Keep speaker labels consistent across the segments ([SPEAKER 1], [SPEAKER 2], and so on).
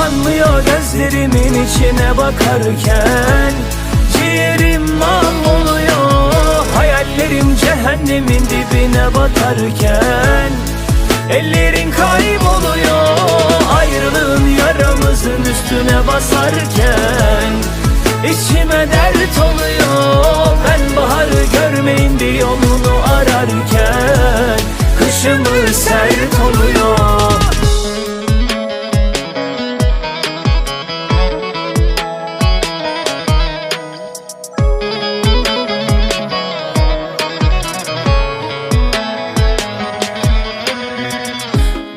[SPEAKER 1] Utanmıyor gözlerimin içine bakarken Ciğerim mahvoluyor Hayallerim cehennemin dibine batarken Ellerin kayboluyor Ayrılığın yaramızın üstüne basarken İçime dert oluyor. Ben baharı görmeyin bir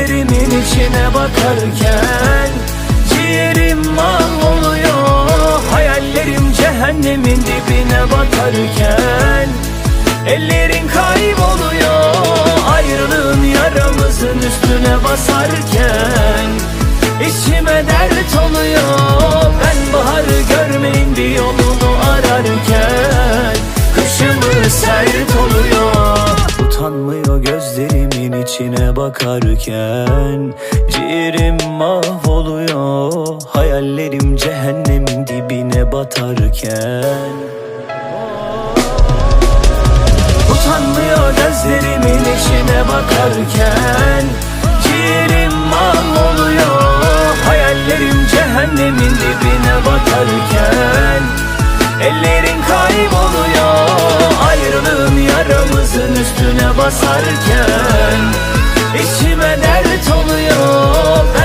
[SPEAKER 1] gözlerimin içine bakarken Ciğerim mahvoluyor Hayallerim cehennemin dibine batarken Ellerin kayboluyor Ayrılığın yaramızın üstüne basarken İçime dert oluyor. Ben baharı görmeyin bakarken Ciğerim mahvoluyor Hayallerim cehennemin dibine batarken. Utanmıyor gözlerimin içine bakarken Ciğerim mahvoluyor Hayallerim cehennemin dibine batarken. Ellerin kayboluyor Ayrılığın yaramızın üstüne basarken İçime dert oluyor